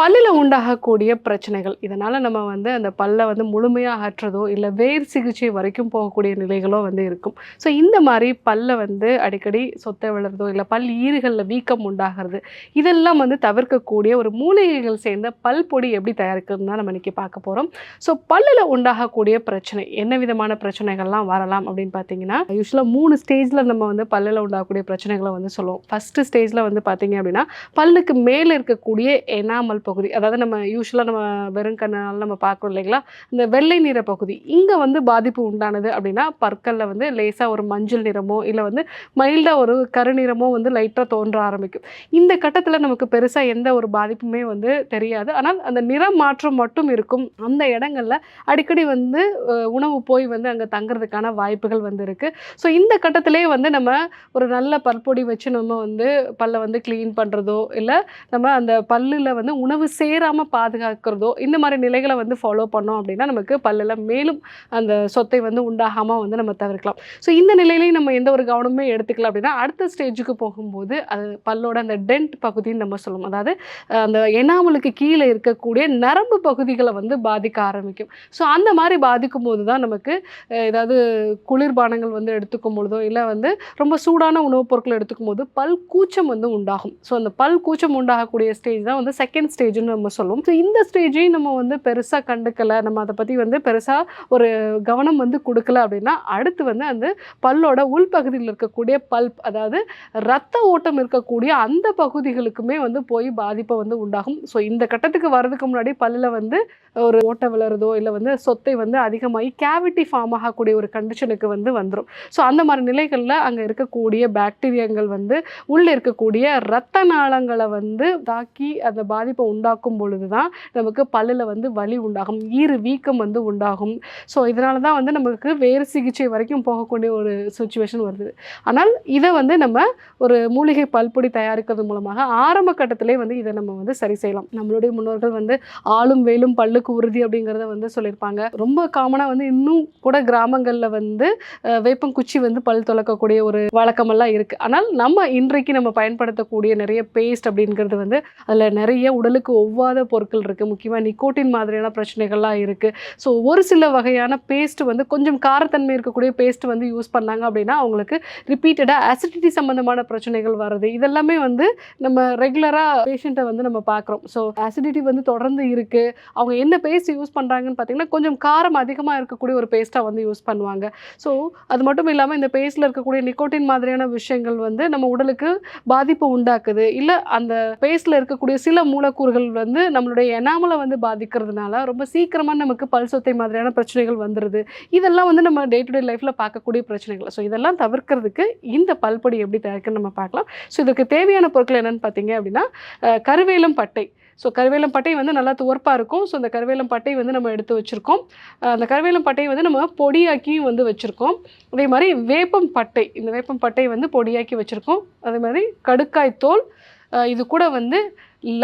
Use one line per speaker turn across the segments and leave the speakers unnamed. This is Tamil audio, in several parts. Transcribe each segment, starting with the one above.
பல்லில் உண்டாகக்கூடிய பிரச்சனைகள். இதனால் நம்ம வந்து அந்த பல்லை வந்து முழுமையாக அகற்றதோ இல்லை வேர் சிகிச்சை வரைக்கும் போகக்கூடிய நிலைகளோ வந்து இருக்கும். ஸோ இந்த மாதிரி பல்லை வந்து அடிக்கடி சொத்தை விழுறதோ இல்லை பல் ஈறுகளில் வீக்கம் உண்டாகிறது இதெல்லாம் வந்து தவிர்க்கக்கூடிய ஒரு மூலிகைகள் சேர்ந்த பல் பொடி எப்படி தயாரிக்கிறதுன்னு தான் நம்ம இன்றைக்கி பார்க்க போகிறோம் ஸோ பல்லில் உண்டாகக்கூடிய பிரச்சனை என்ன விதமான பிரச்சனைகள்லாம் வரலாம் அப்படின்னு பார்த்தீங்கன்னா யூஸ்வலாக மூணு ஸ்டேஜில் நம்ம வந்து பல்லில் உண்டாகக்கூடிய பிரச்சனைகளை வந்து சொல்லுவோம். ஃபஸ்ட்டு ஸ்டேஜில் வந்து பார்த்தீங்க அப்படின்னா பல்லுக்கு மேலே இருக்கக்கூடிய எனாமல் பகுதி. அதாவது நம்ம யூஸ்வலாக நம்ம வெறும் கண்ணால் நம்ம பார்க்குறோம் இல்லைங்களா? இந்த வெள்ளை நிற பகுதி. இங்கே வந்து பாதிப்பு உண்டானது அப்படின்னா பற்களில் வந்து லேசாக ஒரு மஞ்சள் நிறமோ இல்லை வந்து மைல்டாக ஒரு கருநிறமோ வந்து லைட்டாக தோன்ற ஆரம்பிக்கும். இந்த கட்டத்தில் நமக்கு பெருசாக எந்த ஒரு பாதிப்புமே வந்து தெரியாது. ஆனால் அந்த நிற மாற்றம் மட்டும் இருக்கும். அந்த இடங்கள்ல அடிக்கடி வந்து உணவு போய் வந்து அங்கே தங்குறதுக்கான வாய்ப்புகள் வந்து இருக்குது ஸோ இந்த கட்டத்திலே வந்து நம்ம ஒரு நல்ல பற்பொடி வச்சு நம்ம வந்து பல்லை வந்து க்ளீன் பண்ணுறதோ இல்லை நம்ம அந்த பல்லில் வந்து உணவு சேராமல் பாதுகாக்கிறதோ இந்த மாதிரி நிலைகளை வந்து ஃபாலோ பண்ணோம் அப்படின்னா நமக்கு பல்லில் மேலும் அந்த சொத்தை வந்து உண்டாகாமல் வந்து நம்ம தவிர்க்கலாம். ஸோ இந்த நிலையிலையும் நம்ம எந்த ஒரு கவனமே எடுத்துக்கலாம் அப்படின்னா அடுத்த ஸ்டேஜுக்கு போகும்போது அது பல்லோட அந்த டென்ட் பகுதின்னு நம்ம சொல்லுவோம். அதாவது அந்த எனாமலுக்கு கீழே இருக்கக்கூடிய நரம்பு பகுதிகளை வந்து பாதிக்க ஆரம்பிக்கும். ஸோ அந்த மாதிரி பாதிக்கும் போது தான் நமக்கு ஏதாவது குளிர்பானங்கள் வந்து எடுத்துக்கும் பொழுதோ இல்லை வந்து ரொம்ப சூடான உணவுப் பொருட்கள் எடுத்துக்கும் போது பல் கூச்சம் வந்து உண்டாகும். ஸோ அந்த பல் கூச்சம் உண்டாகக்கூடிய ஸ்டேஜ் தான் வந்து செகண்ட் ஸ்டேஜ்னு நம்ம சொல்லுவோம். ஸோ இந்த ஸ்டேஜையும் நம்ம வந்து பெருசாக கண்டுக்கலை. நம்ம அதை பற்றி வந்து பெருசாக ஒரு கவனம் வந்து கொடுக்கல அப்படின்னா அடுத்து வந்து அந்த பல்லோட உள்பகுதியில் இருக்கக்கூடிய பல்ப் அதாவது ரத்த ஓட்டம் இருக்கக்கூடிய அந்த பகுதிகளுக்குமே வந்து போய் பாதிப்பை வந்து உண்டாகும். ஸோ இந்த கட்டத்துக்கு வர்றதுக்கு முன்னாடி பல்லில் வந்து ஒரு ஓட்டை விளருதோ இல்லை வந்து சொத்தை வந்து அதிகமாகி கேவிட்டி ஃபார்ம் ஆகக்கூடிய ஒரு கண்டிஷனுக்கு வந்து வந்துடும் ஸோ அந்த மாதிரி நிலைகளில் அங்கே இருக்கக்கூடிய பாக்டீரியாங்கள் வந்து உள்ளே இருக்கக்கூடிய இரத்த நாளங்களை வந்து தாக்கி அந்த பாதிப்பை உண்டாக்கும் பொழுது தான் நமக்கு பல்லில் வந்து வலி உண்டாகும் ஈறு வீக்கம் வந்து உண்டாகும். ஸோ இதனால தான் வந்து நமக்கு வேறு சிகிச்சை வரைக்கும் போகக்கூடிய ஒரு சுச்சுவேஷன் வருது. ஆனால் இதை வந்து நம்ம ஒரு மூலிகை பல்பொடி தயாரிக்கிறது மூலமாக ஆரம்ப கட்டத்திலே வந்து இதை நம்ம வந்து சரி செய்யலாம். நம்மளுடைய முன்னோர்கள் வந்து ஆளும் வேலும் பல்லுக்கு உறுதி அப்படிங்கிறத வந்து சொல்லியிருப்பாங்க. ரொம்ப காமனாக வந்து இன்னும் கூட கிராமங்களில் வந்து வேப்பங்குச்சி வந்து பல் துலக்கக்கூடிய ஒரு வழக்கமெல்லாம் இருக்குது ஆனால் நம்ம இன்றைக்கு நம்ம பயன்படுத்தக்கூடிய நிறைய பேஸ்ட் அப்படிங்கிறது வந்து அதில் நிறைய உடலுக்கு ஒவ்வாத பொருட்கள் இருக்குது முக்கியமாக நிக்கோட்டின் மாதிரியான பிரச்சனைகள்லாம் இருக்குது ஸோ ஒரு சில வகையான பேஸ்ட் வந்து கொஞ்சம் காரத்தன்மை இருக்கக்கூடிய பேஸ்ட் வந்து யூஸ் பண்ணாங்க அப்படின்னா அவங்களுக்கு ரிப்பீட்டடாக அசிடிட்டி சம்மந்தமான பிரச்சனைகள் வருது இதெல்லாமே வந்து நம்ம ரெகுலராக பேஷண்ட்டை வந்து நம்ம பார்க்குறோம் ஸோ அசிடிட்டி வந்து தொடர்ந்து இருக்குது அவங்க என்ன பேஸ்ட் யூஸ் பண்ணுறாங்கன்னு பார்த்தீங்கன்னா கொஞ்சம் காரம் அதிகமாக இருக்கக்கூடிய ஒரு பேஸ்ட்டாக வந்து யூஸ் பண்ணுவாங்க. ஸோ அது மட்டும் இல்லாமல் இந்த பேஸ்ட்டில் இருக்கக்கூடிய நிக்கோட்டின் மாதிரியான விஷயங்கள் வந்து நம்ம உடலுக்கு பாதிப்பு உண்டாக்குது. இல்லை அந்த பேஸ்ட்டில் இருக்கக்கூடிய சில மூலக்கூறு உறுப்புகள் வந்து நம்மளுடைய எனாமலை வந்து பாதிக்கிறதுனால ரொம்ப சீக்கிரமாக நமக்கு பல் சொத்தை மாதிரியான பிரச்சனைகள் வந்துடுது இதெல்லாம் வந்து நம்ம டே டு டே லைஃப்பில் பார்க்கக்கூடிய பிரச்சனைகள். ஸோ இதெல்லாம் தவிர்க்கிறதுக்கு இந்த பல்பொடி எப்படி தயாரிக்குன்னு நம்ம பார்க்கலாம். ஸோ இதுக்கு தேவையான பொருட்கள் என்னென்னு பார்த்தீங்க அப்படின்னா கருவேலம் பட்டை. ஸோ கருவேலம் பட்டை வந்து நல்லா துவர்ப்பாக இருக்கும். ஸோ அந்த கருவேலம் பட்டை வந்து நம்ம எடுத்து வச்சுருக்கோம். அந்த கருவேலம் பட்டையை வந்து நம்ம பொடியாக்கியும் வந்து வச்சுருக்கோம். அதே மாதிரி வேப்பம் பட்டை. இந்த வேப்பம் பட்டை வந்து பொடியாக்கி வச்சுருக்கோம். அதே மாதிரி கடுக்காய் தோல் இது கூட வந்து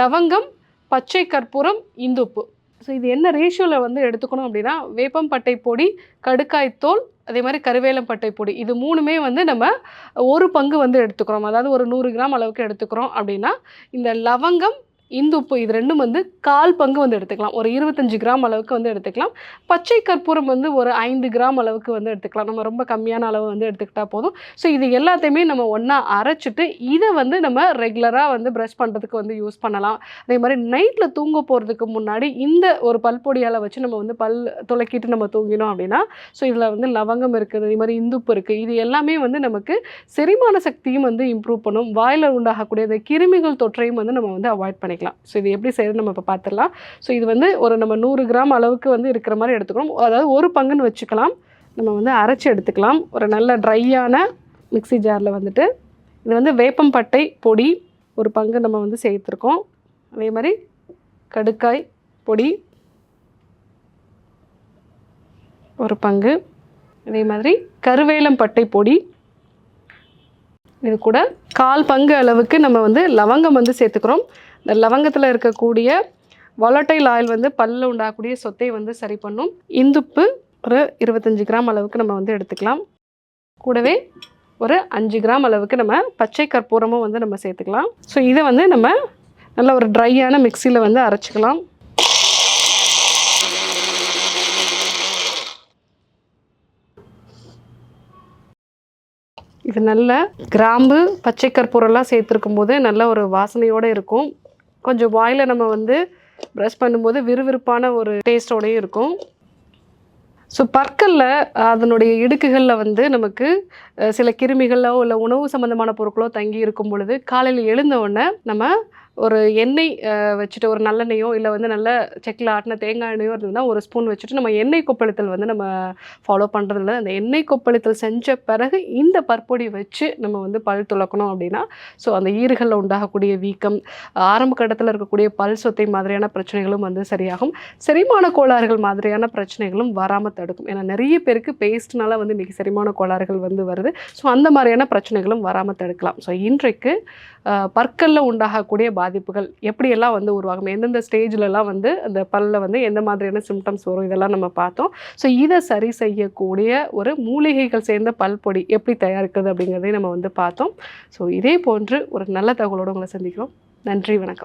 லவங்கம் பச்சை கற்பூரம் இந்துப்பு. ஸோ இது என்ன ரேஷியோவில் வந்து எடுத்துக்கணும் அப்படின்னா வேப்பம் பட்டை பொடி கடுக்காய் தோல் அதே மாதிரி கருவேலம் பட்டை பொடி. இது மூணுமே வந்து நம்ம ஒரு பங்கு வந்து எடுத்துக்கிறோம். அதாவது ஒரு நூறு கிராம் அளவுக்கு எடுத்துக்கிறோம் அப்படின்னா இந்த லவங்கம் இந்துப்பு இது ரெண்டும் வந்து கால் பங்கு வந்து எடுத்துக்கலாம். ஒரு இருபத்தஞ்சு கிராம் அளவுக்கு வந்து எடுத்துக்கலாம். பச்சை கற்பூரம் வந்து ஒரு ஐந்து கிராம் அளவுக்கு வந்து எடுத்துக்கலாம். நம்ம ரொம்ப கம்மியான அளவு வந்து எடுத்துக்கிட்டால் போதும். ஸோ இது எல்லாத்தையுமே நம்ம ஒன்றா அரைச்சிட்டு இதை வந்து நம்ம ரெகுலராக வந்து ப்ரஷ் பண்ணுறதுக்கு வந்து யூஸ் பண்ணலாம். அதே மாதிரி நைட்டில் தூங்க போகிறதுக்கு முன்னாடி இந்த ஒரு பல்பொடியால் வச்சு நம்ம வந்து பல் துளக்கிட்டு நம்ம தூங்கினோம் அப்படின்னா ஸோ இதில் வந்து லவங்கம் இருக்குது இதே மாதிரி இந்துப்பு இருக்குது இது எல்லாமே வந்து நமக்கு செரிமான சக்தியும் வந்து இம்ப்ரூவ் பண்ணும். வாயில் உண்டாகக்கூடிய அந்த கிருமிகள் தொற்றையும் வந்து நம்ம வந்து அவாய்ட் பண்ணிக்கலாம். ஸோ இது எப்படி செய்யறது நம்ம இப்போ பார்த்துடலாம் ஸோ இது வந்து ஒரு நம்ம நூறு கிராம் அளவுக்கு வந்து இருக்கிற மாதிரி எடுத்துக்கணும். அதாவது ஒரு பங்குன்னு வச்சுக்கலாம். நம்ம வந்து அரைச்சி எடுத்துக்கலாம். ஒரு நல்ல ட்ரையான மிக்ஸி ஜாரில் வந்துட்டு இது வந்து வேப்பம்பட்டை பொடி ஒரு பங்கு நம்ம வந்து சேர்த்துருக்கோம். அதே மாதிரி கடுக்காய் பொடி ஒரு பங்கு. அதே மாதிரி கருவேலம் பட்டை பொடி. இது கூட கால் பங்கு அளவுக்கு நம்ம வந்து லவங்கம் வந்து சேர்த்துக்கிறோம். இந்த லவங்கத்தில் இருக்கக்கூடிய volatile ஆயில் வந்து பல்லில் உண்டாகக்கூடிய சொத்தை வந்து சரி பண்ணும். இந்துப்பு ஒரு இருபத்தஞ்சி கிராம் அளவுக்கு நம்ம வந்து எடுத்துக்கலாம். கூடவே ஒரு அஞ்சு கிராம் அளவுக்கு நம்ம பச்சை கற்பூரமும் வந்து நம்ம சேர்த்துக்கலாம். ஸோ இதை வந்து நம்ம நல்ல ஒரு ட்ரையான மிக்சியில் வந்து அரைச்சிக்கலாம். இது நல்ல கிராம்பு பச்சை கற்பூரம்லாம் சேர்த்துருக்கும் போது நல்ல ஒரு வாசனையோடு இருக்கும். கொஞ்சம் வாயில் நம்ம வந்து ப்ரஷ் பண்ணும்போது விறுவிறுப்பான ஒரு டேஸ்டோடையும் இருக்கும். ஸோ பற்களில் அதனுடைய இடுக்குகளில் வந்து நமக்கு சில கிருமிகளோ இல்லை உணவு சம்மந்தமான பொருட்களோ தங்கி இருக்கும் பொழுது காலையில் எழுந்த உடனே நம்ம ஒரு எண்ணெய் வச்சுட்டு ஒரு நல்லெண்ணெயோ இல்லை வந்து நல்ல செக்கில் ஆட்டின தேங்காய் எண்ணெயோ இருந்ததுன்னா ஒரு ஸ்பூன் வச்சுட்டு நம்ம எண்ணெய் கொப்பளித்தல் வந்து நம்ம ஃபாலோ பண்ணுறதுல அந்த எண்ணெய் கொப்பளித்தல் செஞ்ச பிறகு இந்த பற்பொடி வச்சு நம்ம வந்து பல் துளக்கணும் அப்படின்னா ஸோ அந்த ஈறுகளில் உண்டாகக்கூடிய வீக்கம் ஆரம்ப கட்டத்தில் இருக்கக்கூடிய பல் சொத்தை மாதிரியான பிரச்சனைகளும் வந்து சரியாகும். செரிமான கோளாறுகள் மாதிரியான பிரச்சனைகளும் வராமல் தடுக்கும். ஏன்னா நிறைய பேருக்கு பேஸ்ட்னால வந்து இன்றைக்கி செரிமான கோளாறுகள் வந்து வருது. ஸோ அந்த மாதிரியான பிரச்சனைகளும் வராமல் தடுக்கலாம். ஸோ இன்றைக்கு பற்களில் உண்டாகக்கூடிய உண்டாகக்கூடிய பாதிப்புகள் எப்படியெல்லாம் வந்து உருவாகும் எந்தெந்த ஸ்டேஜ்லலாம் வந்து அந்த பல்ல வந்து எந்த மாதிரியான சிம்டம்ஸ் வரும் இதெல்லாம் நம்ம பார்த்தோம். ஸோ இதை சரி செய்யக்கூடிய ஒரு மூலிகைகள் சேர்ந்த பல் பொடி எப்படி தயாரிக்கிறது அப்படிங்கிறதையும் நம்ம வந்து பார்த்தோம். ஸோ இதே போன்று ஒரு நல்ல தகவலோடு உங்களை சந்திக்கிறோம். நன்றி வணக்கம்.